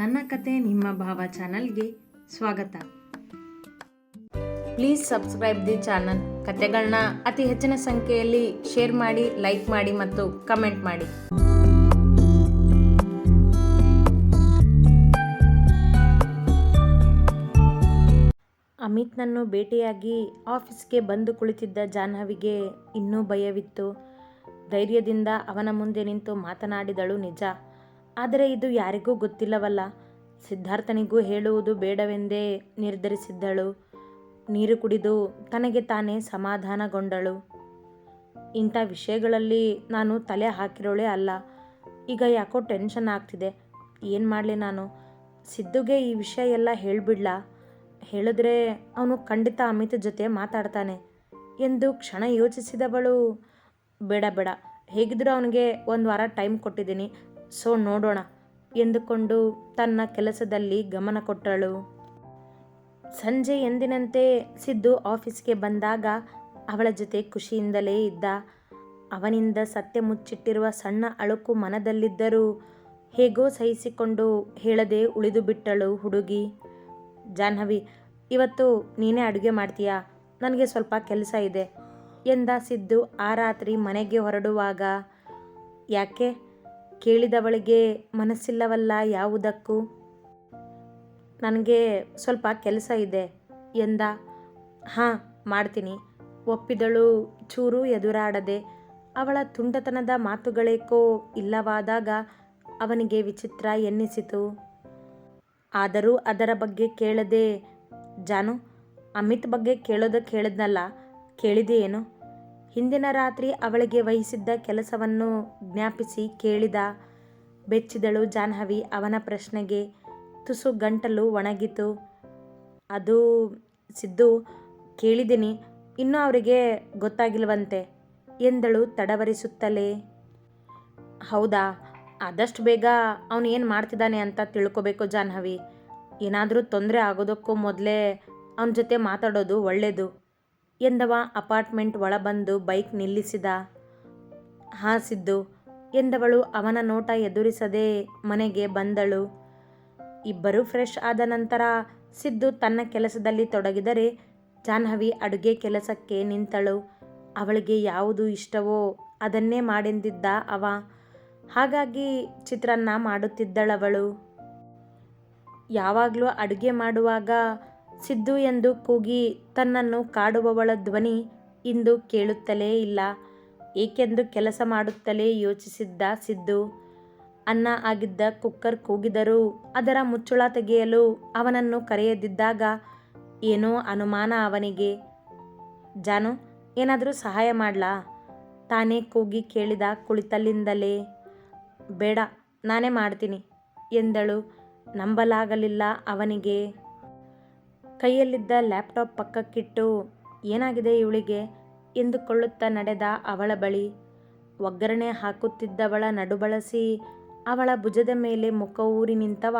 ನನ್ನ ಕತೆ ನಿಮ್ಮ ಭಾವ ಚಾನಲ್ಗೆ ಸ್ವಾಗತ. Please subscribe the channel. ಕತೆಗಳನ್ನ ಅತಿ ಹೆಚ್ಚಿನ ಸಂಖ್ಯೆಯಲ್ಲಿ ಶೇರ್ ಮಾಡಿ, ಲೈಕ್ ಮಾಡಿ ಮತ್ತು ಕಮೆಂಟ್ ಮಾಡಿ. ಅಮಿತ್ನನ್ನು ಭೇಟಿಯಾಗಿ ಆಫೀಸ್ಗೆ ಬಂದು ಕುಳಿತಿದ್ದ ಜಾಹ್ನವಿಗೆ ಇನ್ನೂ ಭಯವಿತ್ತು. ಧೈರ್ಯದಿಂದ ಅವನ ಮುಂದೆ ನಿಂತು ಮಾತನಾಡಿದಳು ನಿಜ. ಆದರೆ ಇದು ಯಾರಿಗೂ ಗೊತ್ತಿಲ್ಲವಲ್ಲ. ಸಿದ್ಧಾರ್ಥನಿಗೂ ಹೇಳುವುದು ಬೇಡವೆಂದೇ ನಿರ್ಧರಿಸಿದ್ದಳು. ನೀರು ಕುಡಿದು ತನಗೆ ತಾನೇ ಸಮಾಧಾನಗೊಂಡಳು. ಇಂಥ ವಿಷಯಗಳಲ್ಲಿ ನಾನು ತಲೆ ಹಾಕಿರೋಳೆ ಅಲ್ಲ. ಈಗ ಯಾಕೋ ಟೆನ್ಷನ್ ಆಗ್ತಿದೆ. ಏನು ಮಾಡಲಿ ನಾನು? ಸಿದ್ದುಗೆ ಈ ವಿಷಯ ಎಲ್ಲ ಹೇಳಿಬಿಡ್ಲ. ಹೇಳಿದ್ರೆ ಅವನು ಖಂಡಿತ ಅಮಿತ್ ಜೊತೆ ಮಾತಾಡ್ತಾನೆ ಎಂದು ಕ್ಷಣ ಯೋಚಿಸಿದವಳು. ಬೇಡ ಬೇಡ. ಹೇಗಿದ್ರೂ ಅವನಿಗೆ ಒಂದು ವಾರ ಟೈಮ್ ಕೊಟ್ಟಿದ್ದೀನಿ. ಸೊ ನೋಡೋಣ ಎಂದುಕೊಂಡು ತನ್ನ ಕೆಲಸದಲ್ಲಿ ಗಮನ ಕೊಟ್ಟಳು. ಸಂಜೆ ಎಂದಿನಂತೆ ಸಿದ್ದು ಆಫೀಸ್ಗೆ ಬಂದಾಗ ಅವಳ ಜೊತೆ ಖುಷಿಯಿಂದಲೇ ಇದ್ದ. ಅವನಿಂದ ಸತ್ಯ ಮುಚ್ಚಿಟ್ಟಿರುವ ಸಣ್ಣ ಅಳುಕು ಮನದಲ್ಲಿದ್ದರೂ ಹೇಗೋ ಸಹಿಸಿಕೊಂಡು ಹೇಳದೆ ಉಳಿದು ಬಿಟ್ಟಳು ಹುಡುಗಿ. ಜಾಹ್ನವಿ, ಇವತ್ತು ನೀನೇ ಅಡುಗೆ ಮಾಡ್ತೀಯಾ? ನನಗೆ ಸ್ವಲ್ಪ ಕೆಲಸ ಇದೆ ಎಂದ ಸಿದ್ದು ಆ ರಾತ್ರಿ ಮನೆಗೆ ಹೊರಡುವಾಗ. ಯಾಕೆ? ಕೇಳಿದವಳಿಗೆ ಮನಸ್ಸಿಲ್ಲವಲ್ಲ ಯಾವುದಕ್ಕೂ? ನನಗೆ ಸ್ವಲ್ಪ ಕೆಲಸ ಇದೆ ಎಂದ. ಹಾಂ, ಮಾಡ್ತೀನಿ. ಒಪ್ಪಿದಳು ಚೂರು ಎದುರಾಡದೆ. ಅವಳ ತುಂಡತನದ ಮಾತುಗಳೇಕೋ ಇಲ್ಲವಾದಾಗ ಅವನಿಗೆ ವಿಚಿತ್ರ ಎನ್ನಿಸಿತು. ಆದರೂ ಅದರ ಬಗ್ಗೆ ಕೇಳದೆ, ಜಾನು, ಅಮಿತ್ ಬಗ್ಗೆ ಕೇಳೋದಕ್ಕೆ ಕೇಳಿದೆ ಕೇಳಿದೆಯೇನು? ಹಿಂದಿನ ರಾತ್ರಿ ಅವಳಿಗೆ ವಹಿಸಿದ್ದ ಕೆಲಸವನ್ನು ಜ್ಞಾಪಿಸಿ ಕೇಳಿದ ಬೆಚ್ಚಿದಳು ಜಾನ್ಹವಿ ಅವನ ಪ್ರಶ್ನೆಗೆ ತುಸು ಗಂಟಲು ಒಣಗಿತು. ಅದು ಸಿದ್ದು, ಕೇಳಿದ್ದೀನಿ. ಇನ್ನೂ ಅವರಿಗೆ ಗೊತ್ತಾಗಿಲ್ವಂತೆ, ಎಂದಳು ತಡವರಿಸುತ್ತಲೇ. ಹೌದಾ? ಆದಷ್ಟು ಬೇಗ ಅವನು ಏನು ಮಾಡ್ತಿದ್ದಾನೆ ಅಂತ ತಿಳ್ಕೊಬೇಕು ಜಾನ್ಹವಿ ಏನಾದರೂ ತೊಂದರೆ ಆಗೋದಕ್ಕೂ ಮೊದಲೇ ಅವನ ಜೊತೆ ಮಾತಾಡೋದು ಒಳ್ಳೆಯದು ಎಂದವ ಅಪಾರ್ಟ್ಮೆಂಟ್ ಒಳಬಂದು ಬೈಕ್ ನಿಲ್ಲಿಸಿದ. ಹಾ ಸಿದ್ದು ಎಂದವಳು ಅವನ ನೋಟ ಎದುರಿಸದೆ ಮನೆಗೆ ಬಂದಳು. ಇಬ್ಬರು ಫ್ರೆಶ್ ಆದ ನಂತರ ಸಿದ್ದು ತನ್ನ ಕೆಲಸದಲ್ಲಿ ತೊಡಗಿದರೆ ಜಾಹ್ನವಿ ಅಡುಗೆ ಕೆಲಸಕ್ಕೆ ನಿಂತಳು. ಅವಳಿಗೆ ಯಾವುದು ಇಷ್ಟವೋ ಅದನ್ನೇ ಮಾಡೆಂದಿದ್ದ ಅವ. ಹಾಗಾಗಿ ಚಿತ್ರಾನ್ನ ಮಾಡುತ್ತಿದ್ದಳವಳು. ಯಾವಾಗಲೂ ಅಡುಗೆ ಮಾಡುವಾಗ ಸಿದ್ದು ಎಂದು ಕೂಗಿ ತನ್ನನ್ನು ಕಾಡುವವಳ ಧ್ವನಿ ಇಂದು ಕೇಳುತ್ತಲೇ ಇಲ್ಲ. ಏಕೆಂದು ಕೆಲಸ ಮಾಡುತ್ತಲೇ ಯೋಚಿಸಿದ್ದ ಸಿದ್ದು ಅನ್ನ ಆಗಿದ್ದ ಕುಕ್ಕರ್ ಕೂಗಿದರೂ ಅದರ ಮುಚ್ಚುಳ ತೆಗೆಯಲು ಅವನನ್ನು ಕರೆಯದಿದ್ದಾಗ ಏನೋ ಅನುಮಾನ ಅವನಿಗೆ. ಜಾನು, ಏನಾದರೂ ಸಹಾಯ ಮಾಡಲಾ? ತಾನೇ ಕೂಗಿ ಕೇಳಿದ ಕುಳಿತಲ್ಲಿಂದಲೇ. ಬೇಡ, ನಾನೇ ಮಾಡ್ತೀನಿ ಎಂದಳು. ನಂಬಲಾಗಲಿಲ್ಲ ಅವನಿಗೆ. ಕೈಯಲ್ಲಿದ್ದ ಲ್ಯಾಪ್ಟಾಪ್ ಪಕ್ಕಕ್ಕಿಟ್ಟು, ಏನಾಗಿದೆ ಇವಳಿಗೆ? ಎಂದುಕೊಳ್ಳುತ್ತಾ ನಡೆದ ಅವಳ ಬಳಿ. ಒಗ್ಗರಣೆ ಹಾಕುತ್ತಿದ್ದವಳ ನಡುಬಳಸಿ, ಅವಳ ಭುಜದ ಮೇಲೆ ಮುಖ ಊರಿ ನಿಂತವ,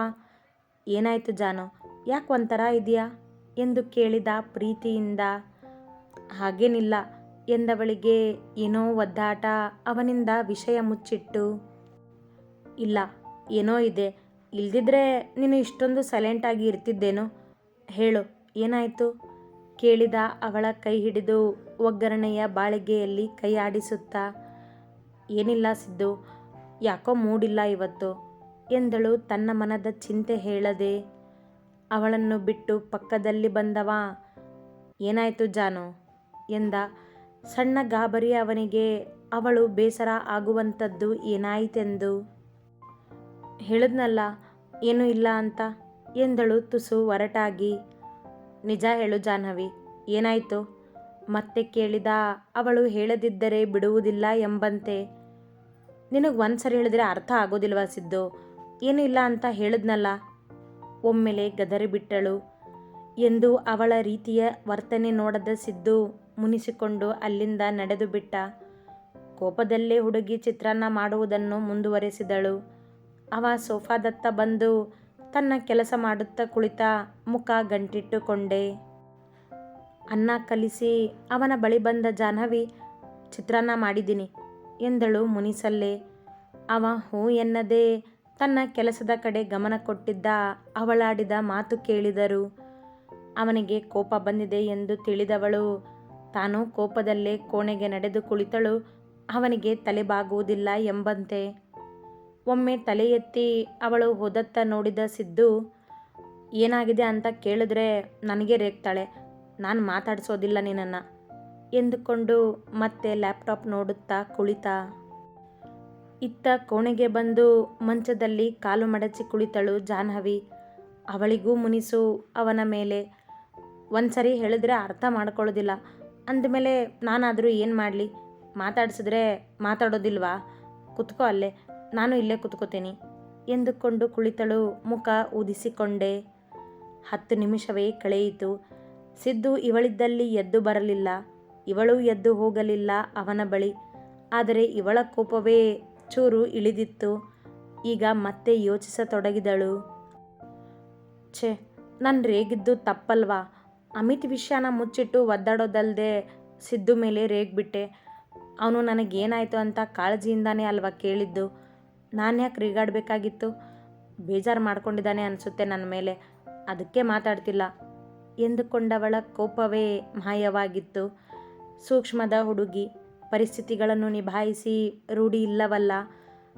ಏನಾಯ್ತು ಜಾನು, ಯಾಕೆ ಒಂಥರ ಇದೆಯಾ? ಎಂದು ಕೇಳಿದ ಪ್ರೀತಿಯಿಂದ. ಹಾಗೇನಿಲ್ಲ, ಎಂದವಳಿಗೆ ಏನೋ ಒದ್ದಾಟ, ಅವನಿಂದ ವಿಷಯ ಮುಚ್ಚಿಟ್ಟು, ಇಲ್ಲ, ಏನೋ ಇದೆ, ಇಲ್ದಿದ್ರೆ ನೀನು ಇಷ್ಟೊಂದು ಸೈಲೆಂಟಾಗಿ ಇರ್ತಿದ್ದೇನೋ? ಹೇಳು, ಏನಾಯಿತು? ಕೇಳಿದ ಅವಳ ಕೈ ಹಿಡಿದು ಒಗ್ಗರಣೆಯ ಬಾಳಿಗೆಯಲ್ಲಿ ಕೈ ಆಡಿಸುತ್ತಾ, ಏನಿಲ್ಲ ಸಿದ್ದು, ಯಾಕೋ ಮೂಡಿಲ್ಲ ಇವತ್ತು? ಎಂದಳು ತನ್ನ ಮನದ ಚಿಂತೆ ಹೇಳದೆ. ಅವಳನ್ನು ಬಿಟ್ಟು ಪಕ್ಕದಲ್ಲಿ ಬಂದವ, ಏನಾಯಿತು ಜಾನು? ಎಂದ. ಸಣ್ಣ ಗಾಬರಿ ಅವನಿಗೆ, ಅವಳು ಬೇಸರ ಆಗುವಂಥದ್ದು ಏನಾಯಿತೆಂದು? ಹೇಳಿದ್ನಲ್ಲ, ಏನೂ ಇಲ್ಲ ಅಂತ? ಎಂದಳು ತುಸು ಒರಟಾಗಿ. ನಿಜ ಹೇಳು ಜಾಹ್ನವಿ, ಏನಾಯಿತು? ಮತ್ತೆ ಕೇಳಿದ, ಅವಳು ಹೇಳದಿದ್ದರೆ ಬಿಡುವುದಿಲ್ಲ ಎಂಬಂತೆ. ನಿನಗೆ ಒಂದು ಸರಿ ಹೇಳಿದರೆ ಅರ್ಥ ಆಗೋದಿಲ್ವಾ ಸಿದ್ದು? ಏನೂ ಇಲ್ಲ ಅಂತ ಹೇಳಿದ್ನಲ್ಲ. ಒಮ್ಮೆಲೆ ಗದರಿ ಬಿಟ್ಟಳು. ಎಂದು ಅವಳ ರೀತಿಯ ವರ್ತನೆ ನೋಡದ ಸಿದ್ದು ಮುನಿಸಿಕೊಂಡು ಅಲ್ಲಿಂದ ನಡೆದು ಬಿಟ್ಟ. ಕೋಪದಲ್ಲೇ ಹುಡುಗಿ ಚಿತ್ರಾನ್ನ ಮಾಡುವುದನ್ನು ಮುಂದುವರೆಸಿದಳು. ಅವ ಸೋಫಾದತ್ತ ಬಂದು ತನ್ನ ಕೆಲಸ ಮಾಡುತ್ತಾ ಕುಳಿತ ಮುಖ ಗಂಟಿಟ್ಟುಕೊಂಡೆ. ಅನ್ನ ಕಲಿಸಿ, ಅವನ ಬಳಿ ಬಂದ ಜಾಹ್ನವಿ, ಚಿತ್ರಾನ್ನ ಮಾಡಿದ್ದೀನಿ, ಎಂದಳು ಮುನಿಸಲ್ಲೇ. ಅವ ಹೂ ಎನ್ನದೆ ತನ್ನ ಕೆಲಸದ ಕಡೆ ಗಮನ ಕೊಟ್ಟಿದ್ದ ಅವಳಾಡಿದ ಮಾತು ಕೇಳಿದರು. ಅವನಿಗೆ ಕೋಪ ಬಂದಿದೆ ಎಂದು ತಿಳಿದವಳು. ತಾನು ಕೋಪದಲ್ಲೇ ಕೋಣೆಗೆ ನಡೆದು ಕುಳಿತಳು. ಅವನಿಗೆ ತಲೆಬಾಗುವುದಿಲ್ಲ ಎಂಬಂತೆ. ಒಮ್ಮೆ ತಲೆ ಎತ್ತಿ ಅವಳು ಹೋದತ್ತ ನೋಡಿದ ಸಿದ್ದು, ಏನಾಗಿದೆ ಅಂತ ಕೇಳಿದ್ರೆ ನನಗೆ ರೇಗ್ತಾಳೆ, ನಾನು ಮಾತಾಡಿಸೋದಿಲ್ಲ ನಿನ್ನನ್ನು ಎಂದುಕೊಂಡು ಮತ್ತೆ ಲ್ಯಾಪ್ಟಾಪ್ ನೋಡುತ್ತಾ ಕುಳಿತಾ ಇತ್ತ ಕೋಣೆಗೆ ಬಂದು ಮಂಚದಲ್ಲಿ ಕಾಲು ಮಡಚಿ ಕುಳಿತಳು ಜಾಹ್ನವಿ. ಅವಳಿಗೂ ಮುನಿಸು ಅವನ ಮೇಲೆ. ಒಂದ್ಸರಿ ಹೇಳಿದ್ರೆ ಅರ್ಥ ಮಾಡ್ಕೊಳ್ಳೋದಿಲ್ಲ. ಅಂದಮೇಲೆ ನಾನಾದರೂ ಏನು ಮಾಡಲಿ? ಮಾತಾಡಿಸಿದ್ರೆ ಮಾತಾಡೋದಿಲ್ವಾ? ಕುತ್ಕೋ ಅಲ್ಲೇ. ನಾನು ಇಲ್ಲೇ ಕುತ್ಕೋತೀನಿ ಎಂದುಕೊಂಡು ಕುಳಿತಳು ಮುಖ ಊದಿಸಿಕೊಂಡೆ. ಹತ್ತು ನಿಮಿಷವೇ ಕಳೆಯಿತು. ಸಿದ್ದು ಇವಳಿದ್ದಲ್ಲಿ ಎದ್ದು ಬರಲಿಲ್ಲ. ಇವಳು ಎದ್ದು ಹೋಗಲಿಲ್ಲ ಅವನ ಬಳಿ. ಆದರೆ ಇವಳ ಕೋಪವೇ ಚೂರು ಇಳಿದಿತ್ತು. ಈಗ ಮತ್ತೆ ಯೋಚಿಸತೊಡಗಿದಳು. ಛೆ, ನಾನು ರೇಗಿದ್ದು ತಪ್ಪಲ್ವಾ? ಅಮಿತ್ ವಿಷಯನ ಮುಚ್ಚಿಟ್ಟು ಒದ್ದಾಡೋದಲ್ಲದೆ ಸಿದ್ದು ಮೇಲೆ ರೇಗ್ಬಿಟ್ಟೆ. ಅವನು ನನಗೇನಾಯಿತು ಅಂತ ಕಾಳಜಿಯಿಂದಾನೇ ಅಲ್ವಾ ಕೇಳಿದ್ದು? ನಾನು ಯಾಕೆ ರೇಗಾಡಬೇಕಾಗಿತ್ತು? ಬೇಜಾರು ಮಾಡ್ಕೊಂಡಿದ್ದಾನೆ ಅನಿಸುತ್ತೆ ನನ್ನ ಮೇಲೆ. ಅದಕ್ಕೆ ಮಾತಾಡ್ತಿಲ್ಲ. ಎಂದುಕೊಂಡವಳ ಕೋಪವೇ ಮಾಯವಾಗಿತ್ತು. ಸೂಕ್ಷ್ಮದ ಹುಡುಗಿ, ಪರಿಸ್ಥಿತಿಗಳನ್ನು ನಿಭಾಯಿಸಿ ರೂಢಿ ಇಲ್ಲವಲ್ಲ.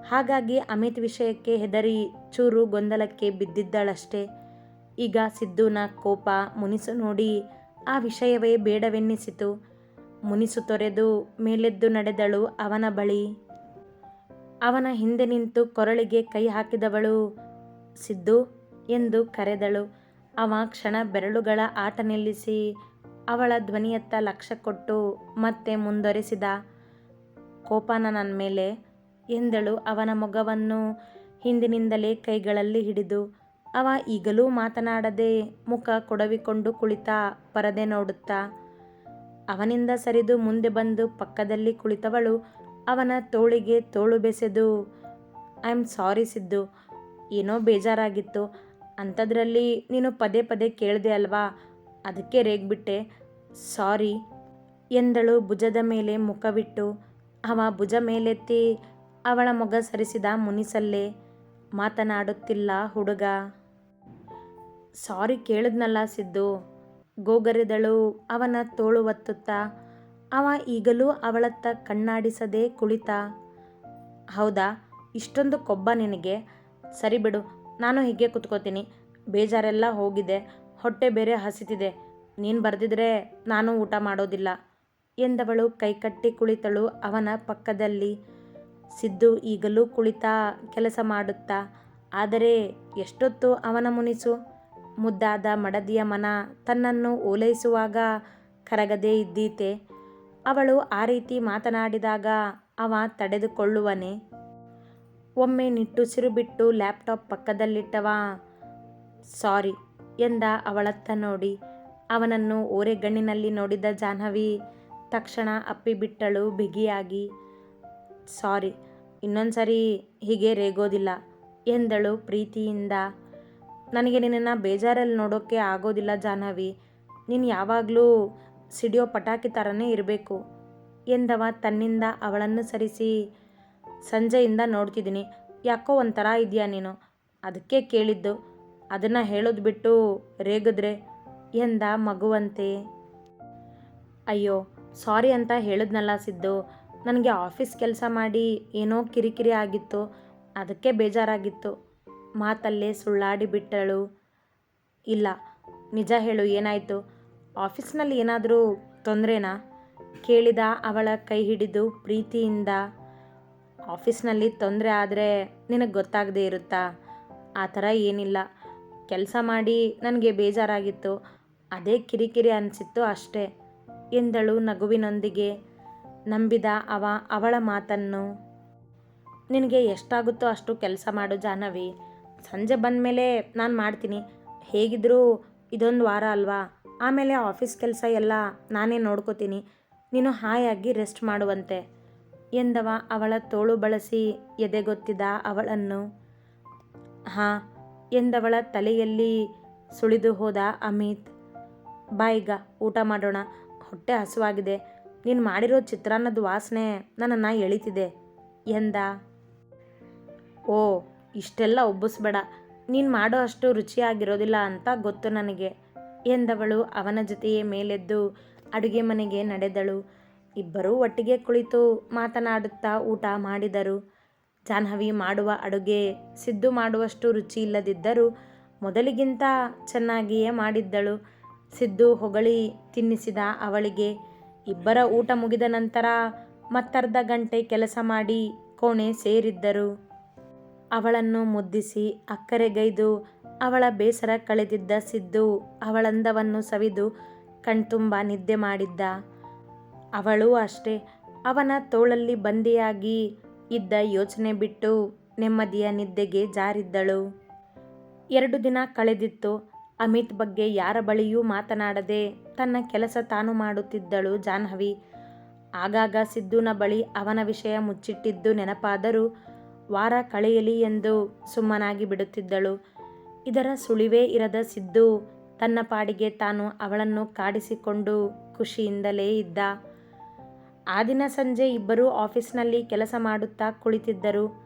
ಹಾಗಾಗಿ ಅಮಿತ್ ವಿಷಯಕ್ಕೆ ಹೆದರಿ ಚೂರು ಗೊಂದಲಕ್ಕೆ ಬಿದ್ದಿದ್ದಳಷ್ಟೇ. ಈಗ ಸಿದ್ದುನ ಕೋಪ ಮುನಿಸು ನೋಡಿ ಆ ವಿಷಯವೇ ಬೇಡವೆನ್ನಿಸಿತು. ಮುನಿಸು ತೊರೆದು ಮೇಲೆದ್ದು ನಡೆದಳು ಅವನ ಬಳಿ. ಅವನ ಹಿಂದೆ ನಿಂತು ಕೊರಳಿಗೆ ಕೈ ಹಾಕಿದವಳು ಸಿದ್ದು ಎಂದು ಕರೆದಳು. ಅವ ಕ್ಷಣ ಬೆರಳುಗಳ ಆಟ ನಿಲ್ಲಿಸಿ ಅವಳ ಧ್ವನಿಯತ್ತ ಲಕ್ಷ್ಯ ಕೊಟ್ಟು ಮತ್ತೆ ಮುಂದುವರೆಸಿದ. ಕೋಪನ ನನ್ನ ಮೇಲೆ ಎಂದಳು ಅವನ ಮೊಗವನ್ನು ಹಿಂದಿನಿಂದಲೇ ಕೈಗಳಲ್ಲಿ ಹಿಡಿದು. ಅವ ಈಗಲೂ ಮಾತನಾಡದೆ ಮುಖ ಕೊಡವಿಕೊಂಡು ಕುಳಿತ ಪರದೆ ನೋಡುತ್ತಾ. ಅವನಿಂದ ಸರಿದು ಮುಂದೆ ಬಂದು ಪಕ್ಕದಲ್ಲಿ ಕುಳಿತವಳು. ಅವನ ತೋಳಿಗೆ ತೋಳು ಬೆಸೆದು ಐ ಆಮ್ ಸಾರಿ ಸಿದ್ದು, ಏನೋ ಬೇಜಾರಾಗಿತ್ತು. ಅಂಥದ್ರಲ್ಲಿ ನೀನು ಪದೇ ಪದೇ ಕೇಳಿದೆ ಅಲ್ವಾ? ಅದಕ್ಕೆ ರೇಗ್ಬಿಟ್ಟೆ. ಸಾರಿ ಎಂದಳು ಭುಜದ ಮೇಲೆ ಮುಖವಿಟ್ಟು. ಅವ ಭುಜ ಮೇಲೆತ್ತಿ ಅವಳ ಮೊಗ ಸರಿಸಿದ ಮುನಿಸಲ್ಲೇ ಮಾತನಾಡುತ್ತಿಲ್ಲ ಹುಡುಗ. ಸಾರಿ ಕೇಳಿದ್ನಲ್ಲ ಸಿದ್ದು, ಗೋಗರೆದಳು ಅವನ ತೋಳು ಒತ್ತುತ್ತಾ. ಅವ ಈಗಲೂ ಅವಳತ್ತ ಕಣ್ಣಾಡಿಸದೆ ಕುಳಿತ. ಹೌದಾ, ಇಷ್ಟೊಂದು ಕೊಬ್ಬ ನಿನಗೆ? ಸರಿ ಬಿಡು, ನಾನು ಹೀಗೆ ಕುತ್ಕೋತೀನಿ. ಬೇಜಾರೆಲ್ಲ ಹೋಗಿದೆ, ಹೊಟ್ಟೆ ಬೇರೆ ಹಸಿತಿದೆ. ನೀನು ಬರೆದಿದ್ರೆ ನಾನು ಊಟ ಮಾಡೋದಿಲ್ಲ ಎಂದವಳು ಕೈಕಟ್ಟಿ ಕುಳಿತಳು ಅವನ ಪಕ್ಕದಲ್ಲಿ. ಸಿದ್ದು ಈಗಲೂ ಕುಳಿತ ಕೆಲಸ ಮಾಡುತ್ತಾ, ಆದರೆ ಎಷ್ಟೊತ್ತು ಅವನ ಮುನಿಸು? ಮುದ್ದಾದ ಮಡದಿಯ ಮನ ತನ್ನನ್ನು ಓಲೈಸುವಾಗ ಕರಗದೇ ಇದ್ದೀತೆ. ಅವಳು ಆ ರೀತಿ ಮಾತನಾಡಿದಾಗ ಅವ ತಡೆದುಕೊಳ್ಳುವನೆ. ಒಮ್ಮೆ ನಿಟ್ಟುಸಿರು ಬಿಟ್ಟು ಲ್ಯಾಪ್ಟಾಪ್ ಪಕ್ಕದಲ್ಲಿಟ್ಟವ. ಸಾರಿ ಎಂದ ಅವಳತ್ತ ನೋಡಿ. ಅವನನ್ನು ಓರೆಗಣ್ಣಿನಲ್ಲಿ ನೋಡಿದ ಜಾಹ್ನವಿ ತಕ್ಷಣ ಅಪ್ಪಿಬಿಟ್ಟಳು ಬಿಗಿಯಾಗಿ. ಸಾರಿ, ಇನ್ನೊಂದ್ಸರಿ ಹೀಗೆ ರೇಗೋದಿಲ್ಲ ಎಂದಳು ಪ್ರೀತಿಯಿಂದ. ನನಗೆ ನಿನ್ನನ್ನು ಬೇಜಾರಲ್ಲಿ ನೋಡೋಕ್ಕೆ ಆಗೋದಿಲ್ಲ ಜಾಹ್ನವಿ. ನೀನು ಯಾವಾಗಲೂ ಸಿಡಿಯೋ ಪಟಾಕಿ ಥರನೇ ಇರಬೇಕು ಎಂದವ ತನ್ನಿಂದ ಅವಳನ್ನು ಸರಿಸಿ ಸಂಜೆಯಿಂದ ನೋಡ್ತಿದ್ದೀನಿ. ಯಾಕೋ ಒಂಥರ ಇದೆಯಾ ನೀನು? ಅದಕ್ಕೆ ಕೇಳಿದ್ದು. ಅದನ್ನು ಹೇಳೋದು ಬಿಟ್ಟು ರೇಗಿದ್ರೆ ಎಂದ ಮಗುವಂತೆ. ಅಯ್ಯೋ, ಸಾರಿ ಅಂತ ಹೇಳಿದ್ನಲ್ಲ ಸಿದ್ದು. ನನಗೆ ಆಫೀಸ್ ಕೆಲಸ ಮಾಡಿ ಏನೋ ಕಿರಿಕಿರಿ ಆಗಿತ್ತು. ಅದಕ್ಕೆ ಬೇಜಾರಾಗಿತ್ತು. ಮಾತಲ್ಲೇ ಸುಳ್ಳಾಡಿ ಬಿಟ್ಟಳು. ಇಲ್ಲ, ನಿಜ ಹೇಳು, ಏನಾಯಿತು? ಆಫೀಸ್ನಲ್ಲಿ ಏನಾದರೂ ತೊಂದರೆನಾ? ಕೇಳಿದ ಅವಳ ಕೈ ಹಿಡಿದು ಪ್ರೀತಿಯಿಂದ, ಆಫೀಸ್ನಲ್ಲಿ ತೊಂದರೆ ಆದರೆ ನಿನಗೆ ಗೊತ್ತಾಗದೇ ಇರುತ್ತಾ? ಆ ಥರ ಏನಿಲ್ಲ. ಕೆಲಸ ಮಾಡಿ ನನಗೆ ಬೇಜಾರಾಗಿತ್ತು. ಅದೇ ಕಿರಿಕಿರಿ ಅನಿಸಿತ್ತು ಅಷ್ಟೇ, ಎಂದಳು ನಗುವಿನೊಂದಿಗೆ ನಂಬಿದ ಅವ ಅವಳ ಮಾತನ್ನು. ನಿನಗೆ ಎಷ್ಟಾಗುತ್ತೋ ಅಷ್ಟು ಕೆಲಸ ಮಾಡು ಜಾಹ್ನವಿ. ಸಂಜೆ ಬಂದಮೇಲೆ ನಾನು ಮಾಡ್ತೀನಿ. ಹೇಗಿದ್ದರೂ ಇದೊಂದು ವಾರ ಅಲ್ವಾ? ಆಮೇಲೆ ಆಫೀಸ್ ಕೆಲಸ ಎಲ್ಲ ನಾನೇ ನೋಡ್ಕೋತೀನಿ. ನೀನು ಹಾಯಾಗಿ ರೆಸ್ಟ್ ಮಾಡುವಂತೆ. ಎಂದವ ಅವಳ ತೋಳು ಬಳಸಿ ಎದೆ ಗೊತ್ತಿದ ಅವಳನ್ನು. ಹಾಂ, ಎಂದವಳ ತಲೆಯಲ್ಲಿ ಸುಳಿದು ಹೋದ ಅಮಿತ್. ಬಾಯಿಗ ಊಟ ಮಾಡೋಣ. ಹೊಟ್ಟೆ ಹಸುವಾಗಿದೆ. ನೀನು ಮಾಡಿರೋ ಚಿತ್ರಾನ್ನದ ವಾಸನೆ ನನ್ನನ್ನು ಎಳಿತಿದೆ, ಎಂದ. ಓ, ಇಷ್ಟೆಲ್ಲ ಒಬ್ಬಿಸ್ಬೇಡ. ನೀನು ಮಾಡೋ ಅಷ್ಟು ರುಚಿಯಾಗಿರೋದಿಲ್ಲ ಅಂತ ಗೊತ್ತು ನನಗೆ. ಎಂದವಳು ಅವನ ಜೊತೆಯೇ ಮೇಲೆದ್ದು ಅಡುಗೆ ಮನೆಗೆ ನಡೆದಳು. ಇಬ್ಬರೂ ಒಟ್ಟಿಗೆ ಕುಳಿತು ಮಾತನಾಡುತ್ತಾ ಊಟ ಮಾಡಿದರು. ಜಾಹ್ನವಿ ಮಾಡುವ ಅಡುಗೆ ಸಿದ್ದು ಮಾಡುವಷ್ಟು ರುಚಿ ಇಲ್ಲದಿದ್ದರೂ ಮೊದಲಿಗಿಂತ ಚೆನ್ನಾಗಿಯೇ ಮಾಡಿದ್ದಳು. ಸಿದ್ದು ಹೊಗಳಿ ತಿನ್ನಿಸಿದ ಅವಳಿಗೆ, ಇಬ್ಬರ ಊಟ ಮುಗಿದ ನಂತರ ಮತ್ತರ್ಧ ಗಂಟೆ ಕೆಲಸ ಮಾಡಿ ಕೋಣೆ ಸೇರಿದ್ದರು. ಅವಳನ್ನು ಮುದ್ದಿಸಿ ಅಕ್ಕರೆಗೈದು ಅವಳ ಬೇಸರ ಕಳೆದಿದ್ದ ಸಿದ್ದು ಅವಳಂದವನ್ನು ಸವಿದು ಕಣ್ತುಂಬ ನಿದ್ದೆ ಮಾಡಿದ್ದ. ಅವಳೂ ಅಷ್ಟೇ, ಅವನ ತೋಳಲ್ಲಿ ಬಂದಿಯಾಗಿ ಇದ್ದ ಯೋಚನೆ ಬಿಟ್ಟು ನೆಮ್ಮದಿಯ ನಿದ್ದೆಗೆ ಜಾರಿದ್ದಳು. ಎರಡು ದಿನ ಕಳೆದಿತ್ತು, ಅಮಿತ್ ಬಗ್ಗೆ ಯಾರ ಬಳಿಯೂ ಮಾತನಾಡದೆ ತನ್ನ ಕೆಲಸ ತಾನು ಮಾಡುತ್ತಿದ್ದಳು ಜಾಹ್ನವಿ. ಆಗಾಗ ಸಿದ್ದುನ ಬಳಿ ಅವನ ವಿಷಯ ಮುಚ್ಚಿಟ್ಟಿದ್ದು ನೆನಪಾದರೂ ವಾರ ಕಳೆಯಲಿ ಎಂದು ಸುಮ್ಮನಾಗಿ ಬಿಡುತ್ತಿದ್ದಳು. ಇದರ ಸುಳಿವೇ ಇರದ ಸಿದ್ದು. ತನ್ನ ಪಾಡಿಗೆ ತಾನು ಅವಳನ್ನು ಕಾಡಿಸಿಕೊಂಡು ಖುಷಿಯಿಂದಲೇ ಇದ್ದ. ಆ ದಿನ ಸಂಜೆ ಇಬ್ಬರೂ ಆಫೀಸ್ನಲ್ಲಿ ಕೆಲಸ ಮಾಡುತ್ತಾ ಕುಳಿತಿದ್ದರು.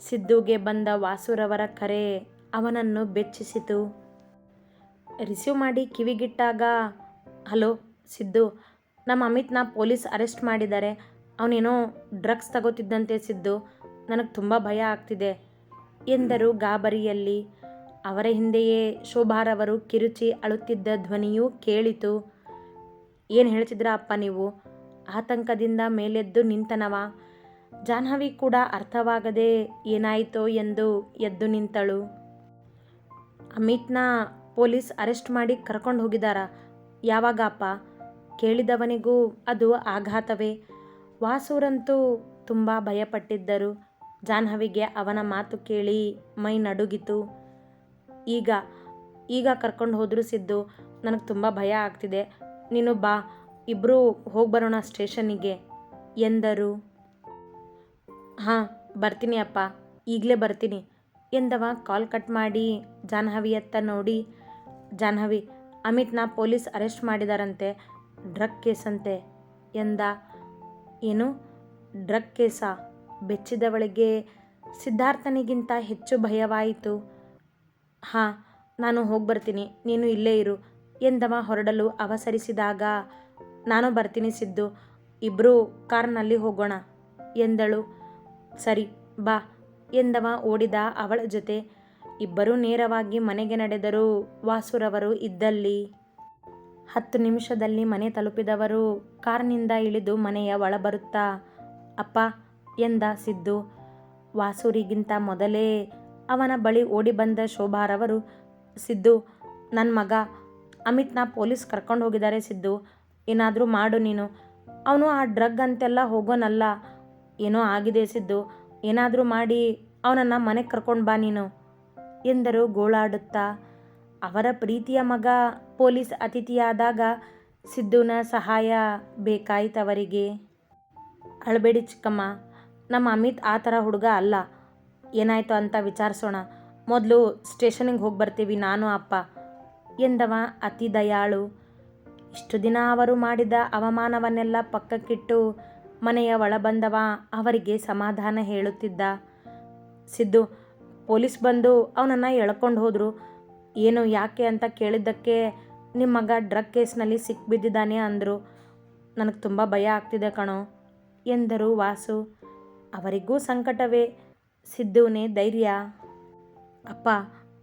ಸಿದ್ದುಗೆ ಬಂದ ವಾಸುರವರ ಕರೆ ಅವನನ್ನು ಬೆಚ್ಚಿಸಿತು. ರಿಸೀವ್ ಮಾಡಿ ಕಿವಿಗಿಟ್ಟಾಗ, ಹಲೋ, ಸಿದ್ದು, ನಮ್ಮ ಅಮಿತ್ನ ಪೊಲೀಸ್ ಅರೆಸ್ಟ್ ಮಾಡಿದ್ದಾರೆ. ಅವನೇನೋ ಡ್ರಗ್ಸ್ ತಗೋತಿದ್ದಂತೆ ಸಿದ್ದು. ನನಗೆ ತುಂಬ ಭಯ ಆಗ್ತಿದೆ ಎಂದರು ಗಾಬರಿಯಲ್ಲಿ. ಅವರ ಹಿಂದೆಯೇ ಶೋಭಾರವರು ಕಿರುಚಿ ಅಳುತ್ತಿದ್ದ ಧ್ವನಿಯೂ ಕೇಳಿತು. ಏನು ಹೇಳ್ತಿದ್ರ ಅಪ್ಪ ನೀವು? ಆತಂಕದಿಂದ ಮೇಲೆದ್ದು ನಿಂತನವ? ಜಾಹ್ನವಿ ಕೂಡ ಅರ್ಥವಾಗದೆ ಏನಾಯಿತೋ ಎಂದು ಎದ್ದು ನಿಂತಳು. ಅಮಿತ್ನ ಪೊಲೀಸ್ ಅರೆಸ್ಟ್ ಮಾಡಿ ಕರ್ಕೊಂಡು ಹೋಗಿದಾರ. ಯಾವಾಗ ಅಪ್ಪ? ಕೇಳಿದವನಿಗೂ ಅದು ಆಘಾತವೇ. ವಾಸೂರಂತೂ ತುಂಬ ಭಯಪಟ್ಟಿದ್ದರು. ಜಾಹ್ನವಿಗೆ ಅವನ ಮಾತು ಕೇಳಿ ಮೈ ನಡುಗಿತು. ಈಗ ಈಗ ಕರ್ಕೊಂಡು ಹೋದರೂ ಸಿದ್ದು, ನನಗೆ ತುಂಬ ಭಯ ಆಗ್ತಿದೆ. ನೀನು ಬಾ ಇಬ್ಬರೂ ಹೋಗಿ ಬರೋಣ ಸ್ಟೇಷನ್ನಿಗೆ, ಎಂದರು. ಹಾಂ, ಬರ್ತೀನಿ ಅಪ್ಪ, ಈಗಲೇ ಬರ್ತೀನಿ, ಎಂದವ ಕಾಲ್ ಕಟ್ ಮಾಡಿ ಜಾಹ್ನವಿಯತ್ತ ನೋಡಿ. ಜಾಹ್ನವಿ, ಅಮಿತ್ನ ಪೊಲೀಸ್ ಅರೆಸ್ಟ್ ಮಾಡಿದಾರಂತೆ, ಡ್ರಗ್ ಕೇಸಂತೆ, ಎಂದ. ಏನು? ಡ್ರಗ್ ಕೇಸಾ? ಬೆಚ್ಚಿದವಳಿಗೆ ಸಿದ್ಧಾರ್ಥನಿಗಿಂತ ಹೆಚ್ಚು ಭಯವಾಯಿತು. ಹಾಂ, ನಾನು ಹೋಗಿ ಬರ್ತೀನಿ ನೀನು ಇಲ್ಲೇ ಇರು. ಎಂದವ ಹೊರಡಲು ಅವಸರಿಸಿದಾಗ, ನಾನು ಬರ್ತೀನಿ ಸಿದ್ದು. ಇಬ್ಬರೂ ಕಾರ್ನಲ್ಲಿ ಹೋಗೋಣ ಎಂದಳು. ಸರಿ, ಬಾ ಎಂದವ ಓಡಿದ ಅವಳ ಜೊತೆ. ಇಬ್ಬರೂ ನೇರವಾಗಿ ಮನೆಗೆ ನಡೆದರು ವಾಸುರವರು ಇದ್ದಲ್ಲಿ. ಹತ್ತು ನಿಮಿಷದಲ್ಲಿ ಮನೆ ತಲುಪಿದವರು ಕಾರ್ನಿಂದ ಇಳಿದು ಮನೆಯ ಒಳ ಬರುತ್ತಾ ಅಪ್ಪ, ಎಂದ ಸಿದ್ದು. ವಾಸೂರಿಗಿಂತ ಮೊದಲೇ ಅವನ ಬಳಿ ಓಡಿ ಬಂದ ಶೋಭಾರವರು ಸಿದ್ದು ನನ್ನ ಮಗ ಅಮಿತ್ನ ಪೊಲೀಸ್ ಕರ್ಕೊಂಡು ಹೋಗಿದ್ದಾರೆ ಸಿದ್ದು. ಏನಾದರೂ ಮಾಡು ನೀನು. ಅವನು ಆ ಡ್ರಗ್ ಅಂತೆಲ್ಲ ಹೋಗೋನಲ್ಲ. ಏನೋ ಆಗಿದೆ ಸಿದ್ದು. ಏನಾದರೂ ಮಾಡಿ ಅವನನ್ನು ಮನೆಗೆ ಕರ್ಕೊಂಡು ಬಾ ನೀನು, ಎಂದರು ಗೋಳಾಡುತ್ತಾ. ಅವರ ಪ್ರೀತಿಯ ಮಗ ಪೊಲೀಸ್ ಅತಿಥಿಯಾದಾಗ ಸಿದ್ದುನ ಸಹಾಯ ಬೇಕಾಯಿತವರಿಗೆ. ಅಳಬೇಡಿ ಚಿಕ್ಕಮ್ಮ. ನಮ್ಮ ಅಮಿತ್ ಆ ಥರ ಹುಡುಗ ಅಲ್ಲ. ಏನಾಯಿತು ಅಂತ ವಿಚಾರಿಸೋಣ. ಮೊದಲು ಸ್ಟೇಷನಿಗೆ ಹೋಗಿ ಬರ್ತೀವಿ ನಾನು, ಅಪ್ಪ. ಎಂದವ ಅತಿ ದಯಾಳು. ಇಷ್ಟು ದಿನ ಅವರು ಮಾಡಿದ ಅವಮಾನವನ್ನೆಲ್ಲ ಪಕ್ಕಕ್ಕಿಟ್ಟು ಮನೆಯ ಒಳ ಬಂದವ ಅವರಿಗೆ ಸಮಾಧಾನ ಹೇಳುತ್ತಿದ್ದ. ಸಿದ್ದು, ಪೊಲೀಸ್ ಬಂದು ಅವನನ್ನು ಎಳ್ಕೊಂಡು ಹೋದರು. ಏನು ಯಾಕೆ ಅಂತ ಕೇಳಿದ್ದಕ್ಕೆ ನಿಮ್ಮ ಮಗ ಡ್ರಗ್ ಕೇಸ್ನಲ್ಲಿ ಸಿಕ್ಬಿದ್ದಿದ್ದಾನೆ ಅಂದರು. ನನಗೆ ತುಂಬ ಭಯ ಆಗ್ತಿದೆ ಕಣೋ, ಎಂದರು ವಾಸು. ಅವರಿಗೂ ಸಂಕಟವೇ. ಸಿದ್ದುವನೇ ಧೈರ್ಯ. ಅಪ್ಪ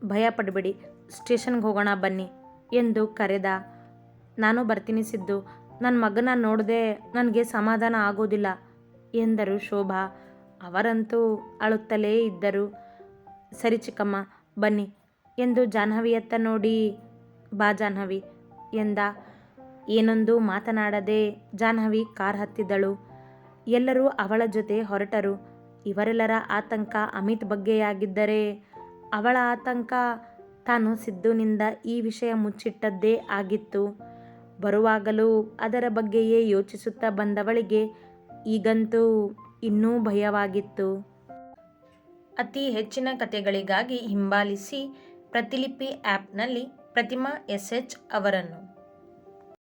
ಭಯ ಪಡಬೇಡಿ ಸ್ಟೇಷನ್ಗೆ ಹೋಗೋಣ ಬನ್ನಿ ಎಂದು ಕರೆದ. ನಾನು ಬರ್ತೀನಿ ಸಿದ್ದು. ನನ್ನ ಮಗನ ನೋಡದೆ ನನಗೆ ಸಮಾಧಾನ ಆಗೋದಿಲ್ಲ ಎಂದರು ಶೋಭಾ. ಅವರಂತೂ ಅಳುತ್ತಲೇ ಇದ್ದರು. ಸರಿ ಚಿಕ್ಕಮ್ಮ, ಬನ್ನಿ ಎಂದು ಜಾಹ್ನವಿಯತ್ತ ನೋಡಿ ಬಾ ಜಾಹ್ನವಿ ಎಂದ. ಏನೊಂದು ಮಾತನಾಡದೆ ಜಾಹ್ನವಿ ಕಾರ್ ಹತ್ತಿದಳು. ಎಲ್ಲರೂ ಅವಳ ಜೊತೆ ಹೊರಟರು. ಇವರೆಲ್ಲರ ಆತಂಕ ಅಮಿತ್ ಬಗ್ಗೆಯಾಗಿದ್ದರೆ ಅವಳ ಆತಂಕ ತಾನು ಸಿದ್ದುನಿಂದ ಈ ವಿಷಯ ಮುಚ್ಚಿಟ್ಟದ್ದೇ ಆಗಿತ್ತು. ಬರುವಾಗಲೂ ಅದರ ಬಗ್ಗೆಯೇ ಯೋಚಿಸುತ್ತಾ ಬಂದವಳಿಗೆ ಈಗಂತೂ ಇನ್ನೂ ಭಯವಾಗಿತ್ತು. ಅತಿ ಹೆಚ್ಚಿನ ಕಥೆಗಳಿಗಾಗಿ ಹಿಂಬಾಲಿಸಿ ಪ್ರತಿಲಿಪಿ ಆ್ಯಪ್ನಲ್ಲಿ ಪ್ರತಿಮಾ ಎಸ್ ಎಚ್ ಅವರನ್ನು.